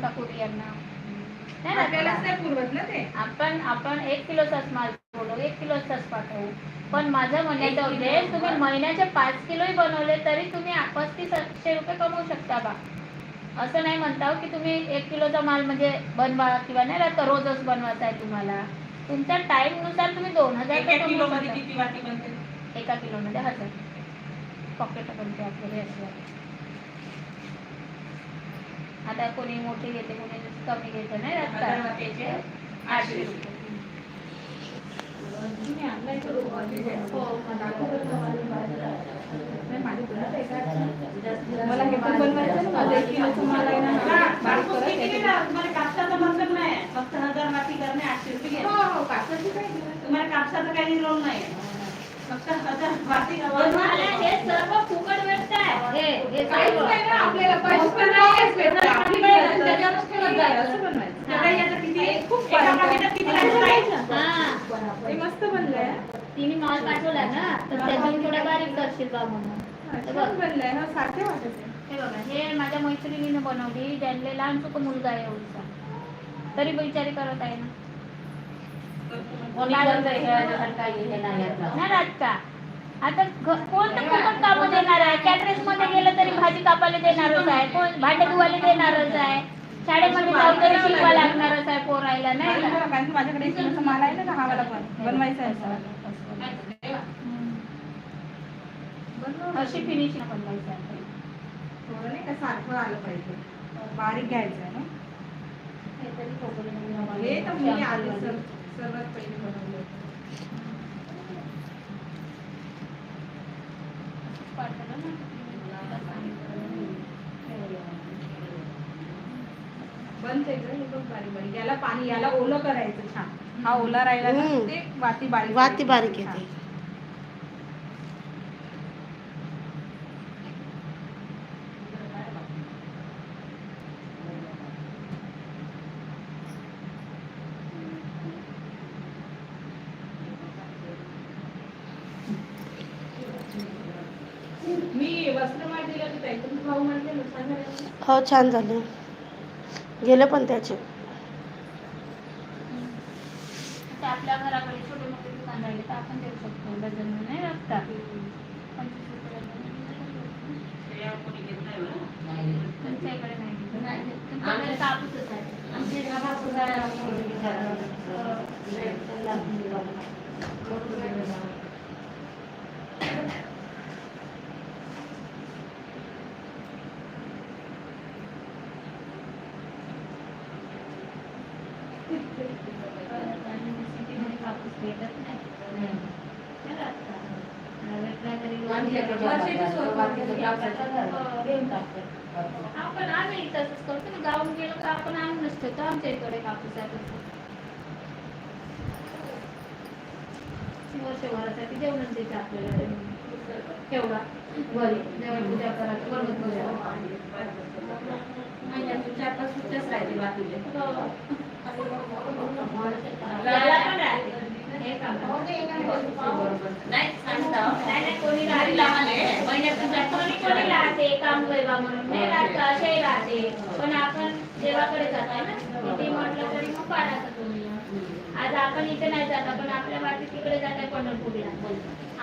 टाकू यांना. नाही ना आपल्यालाच नाही पुरवत ना ते. आपण आपण एक किलोचाच माल बोलू एक किलोचाच पाठवू पण माझं म्हणण्याचा उद्देश तुम्ही महिन्याचे पाच किलोही बनवले तरी तुम्ही पस्तीस आठशे रुपये कमवू शकता बा. असं नाही म्हणता हो की तुम्ही एक किलोचा माल म्हणजे बनवा किंवा नाही राहत रोजच बनवायचा आहे तुम्हाला. तुमच्या टाइमनुसार तुम्ही दोन हजार एका रुपये किलो कमवू मध्ये शकता. किती वाटी बनते? एका किलोमध्ये हजार. पॉकेट बनते आपल्याला असं आता कोणी मोठी घेते कोणी कमी घेते नाही वाटीचे आठशे रुपये. हो, मला हे पण बनवायचं ना, माझं एक किलोचं माल आहे ना, बारीक करत त्याच्यात- तुम्हाला कापसाचा मतलब नाही. फक्त हजार वाटी करणे आठशे रुपये हो, हो, कापसाची काय गरज? तुम्हाला कापसाचं काही रोल नाही फक्त हजार हे सर्व फुकट मस्त बनलंय. तिने माल पाठवला ना तर त्यातून थोडा बारीक करशील बा म्हणून. हा, छान बनलंय हा सारखे वाटत आहे. हे बघा हे माझ्या मैत्रिणीने बनवली ज्यांना लहान चुक मुलगा आहे एवढीचा तरी बिचारी करत आहे ना. हे नाही आता. नाही राहत का आता घ- कोण तर फुकट कापू देणार आहे? कॅटरेस मध्ये गेलं तरी भाजी कापायला देणारच आहे कोण भांडे धुवायला देणारच आहे शाळेमध्ये जाऊन तरी शिकवा लागणारच आहे पोरायला नाही आणि का बघा, कारण की माझ्याकडे एक किलोचा माल आहे ना हा वाला पण बनवायचा आहे सर. अशी फिनिशिंग बनवायची आहे. थोडं नाही का सारखं आलं पाहिजे. बारीक घ्यायचं आहे ना. हे तरी मी आधी सर- सर्वात पहिले बनवलं पाठवलं ना. बनते गं, हे बघ बारीक बारीक याला पाणी याला ओलं करायचं छान हा ओला राहिला ना हम्म. ते वाती बारीक वाती बारीक. येते मी वस्त्रमाळ दिलं होतं ताई. तुम्ही भाऊ म्हणले नुकसान झालं. हो छान झाले. गेले पण त्याचे. आता आपल्या घराकडे छोटे मोठे दुकान राहिले तर आपण देऊ शकतो. डझन नाही लागता तुमच्याकडे कापूसच आहे. आमच्या गावात सुद्धा आणि सिटीमध्ये कापूस भेटत नाही नाही लागता. भेटला तरी वर्षाची सुरुवातीचं कापसाचं घर. घेऊन टाकतात. आपण आम्ही तसंच करतो ना. गावात गेलो तर आपण आणूनच ठेवतो आमच्या इकडे कापूस. वर्षभरासाठी जेवणच देते आपल्याला ठेवला. घरी जेवण पूजा करायचं बरोबर महिन्यातून चार पाच सुट्ट्याच राहते बाकीचे. कोणी राहते काम वैभव म्हणून नाही राहत राहते पण आपण देवाकडे जाताय ना किती म्हटलं तरी मग पाडायचं तुम्ही आज आपण इथे नाही जात आपण आपल्या वाटी तिकडे जाताय पंढरपूरला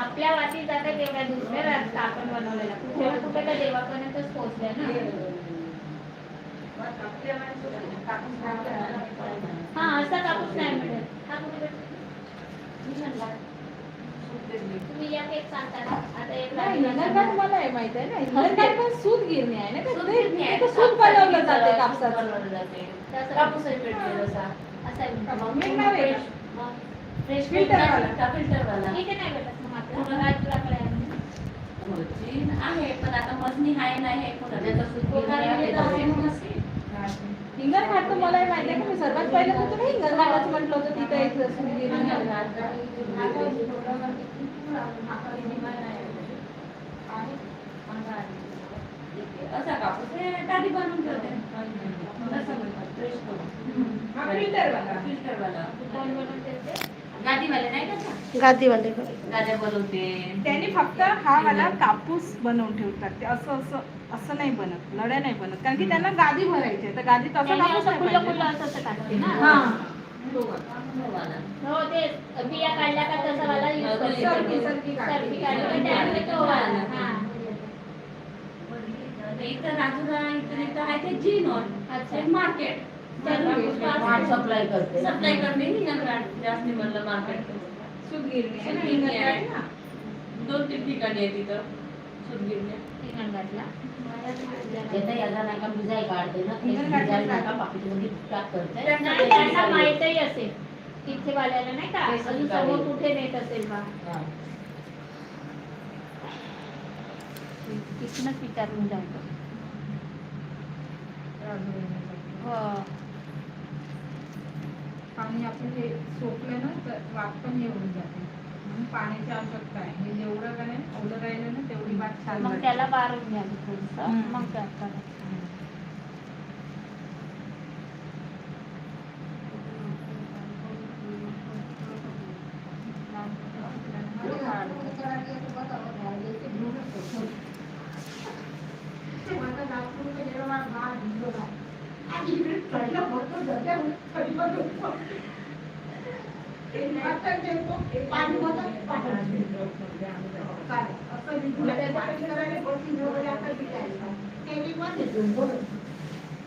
आपल्या वाटी जाता तेवढ्या दुसऱ्या रास्ता आपण बनवलेला कुठे कुठे त्या देवापर्यंतच पोहोचल्या ना हा असा कापूस नाही मिळत. हा कुठे तुम्ही या एक सांगता ना आता एक नाही, मला माहीत आहे ना सूत गिरणी आहे ना सूत ते- गिरणी आहे. तिथे सूत बनवलं जाते कापसाचं बनवलं जाते. तसं कापूसही भेटते जसा. असं आहे म्हणतात. मग मी नाही फ्रेश- भेटत. मग फ्रेश फिल्टर भेटणार वाला. का फिल्टरवाला? इथे नाही भेटत मग आपलं राजपुराकडे आहे म्हणजे. पण आता मजनी आहे नाही आहे कोणाला. ज्याचा सूत गिरणी कोणाला आहे, मिळत त्याचा असेल. सूत नसेल. हिंगणघाट तर मला माहिती आहे मी पहिलं होतं ना हिंगणघाटच म्हटलं होतं तिथे. असा कापूस हे बनवून ठेवते असं म्हणतात फ्रेश करून फिल्टरवाला. फिल्टरवाला? गादीवाले नाही का? त्या? गादीवाले का गाद्या बनवते. त्यांनी फक्त हा वाला कापूस बनवून ठेवतात. ते असं असं असं नाही बनत. लढ्या नाही बनत. कारण की त्यांना गादी भरायची आहे. तर गादीत असं त्याने कापूस असं नाही खुल्लं पाहिजे. खुल्लं असं असं टाकते ना? हा. हो ते बिया काढल्या का तसा वाला यूज करते. सरकी- सरकी काढते. सरकी काढली का त्यामुळे तो वाला. हा. इथं राजूला इथं इथं आहे ते अच्छा. एक मार्केट सप्लाय करते. सप्लाय करते. जास्ती म्हणलं मार्केट ना. दोन तीन ठिकाणी आहे तिथं. सुदगिरण्या हिंगणघाटला माहितही असेल. तिथे वाल्याला नाही का? अजून. समोर कुठे नेत असेल बा. तिथूनच विचारून हो. पाणी आपण हे सोकलं ना तर वाफ पण येऊन जाते. म्हणून पाण्याची आवश्यकता आहे. हे जेवढं का नाही ओलं राहिलं ना तेवढी भात छान मग. त्याला बारून घ्यावी थोडंसं. हम्म. मग काय करायचं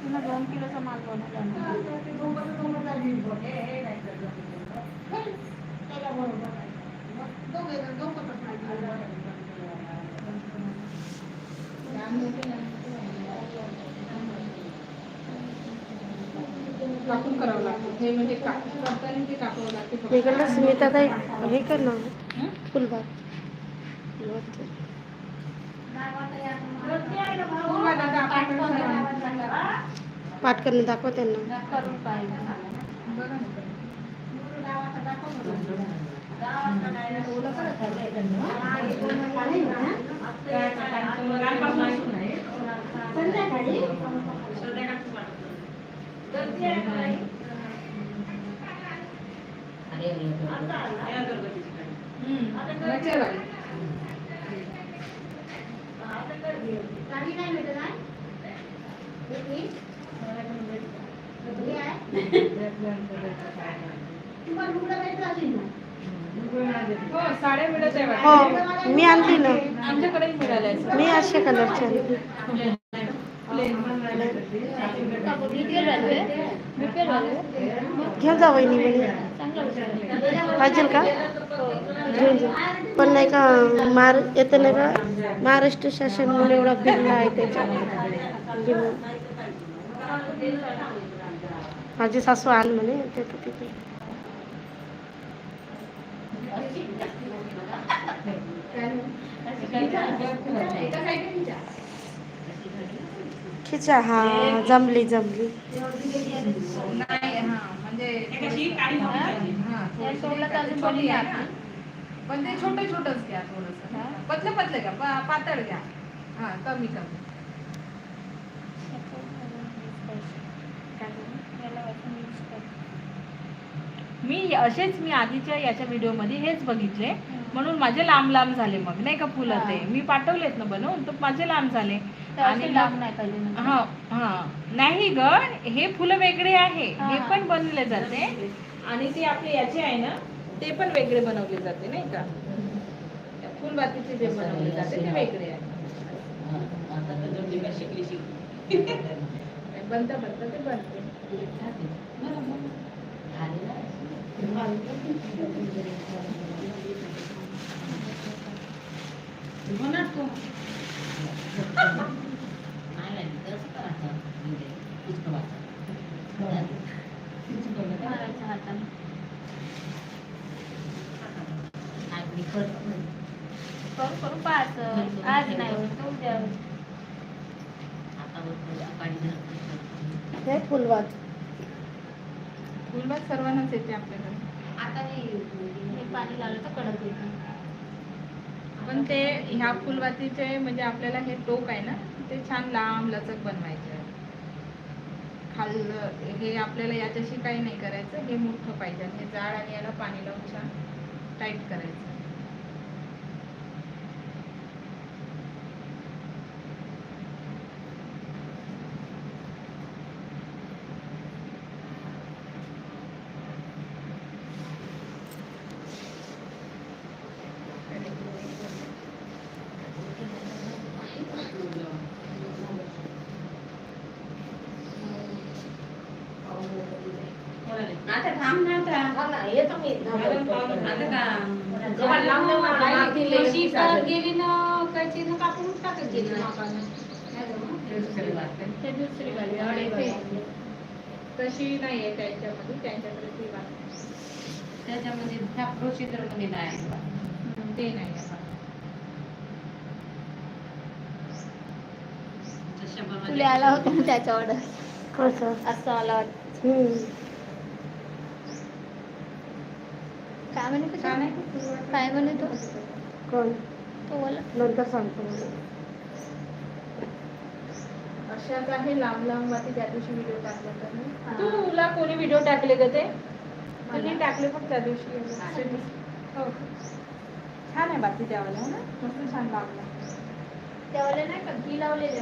तुला दोन किलोचा माल बनवला ना करावं लागतं. हे म्हणजे कापून करताना ते कापावं लागते इकडलं स्मिता हे कर ना. फुलबाग. पाठ करून दाखव त्यांना. करून हो. हो मी आणली ना. मी अशा कलरची घेऊन जा वहिनी म्हणे पाहिजेल का? घेऊन जा पण नाही का मार येतं नाही का? महाराष्ट्र शासन म्हणून एवढा फिरला आहे त्याच्या. माझे माझी सासू आण म्हणे ते तिथे. खिचा हा जमली जमली. नाही हा म्हणजे हा. पण ते छोटं छोटंच घ्या थोडंसं. पतलं पतलं घ्या पातळ घ्या. हा कमी कमी. मी असेच मी आधीच्या याच्या व्हिडिओमध्ये हेच बघितले. म्हणून माझे लांब लांब झाले मग नाही का फुलं ते. मी पाठवलेत ना बनवून तर माझे लांब झाले. आणि लांब नाही पाहिजे. हा हा. नाही ग हे फुलं वेगळे आहे. हा. पण बनवले जाते. आणि ते आपले याचे आहे ना ते पण वेगळे बनवले जाते नाही का? फुलबातीचे जे बनवले जाते ते वेगळे आहे. बनता बनता ते बनते ना होणार तू नाही नाही तसं करायचं म्हणजे पुस्तकाचं. मारायच्या हाताने. नाही, मी करत नाही. करू करू आज नाही उद्या. हे फुलबाग फुलबाग सर्वांनाच येते आपल्याकडे. आता हे पाणी लावलं तर कडक येते. पण ते ह्या फुलबातीचे म्हणजे आपल्याला हे टोक आहे ना ते छान लांब लचक बनवायचे. आहे खाल्लं हे आपल्याला याच्याशी काही नाही करायचं हे मोठं पाहिजे. हे जाड आणि याला पाणी लावून छान टाईट करायचं. थांब ना आता आता का ते दुसरी. तशी नाही आहे त्यांच्यामध्ये त्यांच्याकडे ती वाली. त्याच्यामध्ये त्या प्रोसिजरमध्ये नाही ते नाही तुला आला होता ना त्याचा ऑर्डर कसं असं आला होता हम्म. काय म्हणे छान आहे तो? का सुरुवात? काय म्हणे तो? कोण? तो बोला. नंतर सांगतो. अशाच आहे लांब लांब वाटी त्या दिवशी व्हिडिओ टाकला तर मी. तुला कोणी व्हिडिओ टाकले का ते? तुम्ही टाकले पण त्या दिवशी. हो. छान आहे बाकी त्यावाला हो ना? मस्त छान लागला. त्यावाले नाही का? घी लावलेले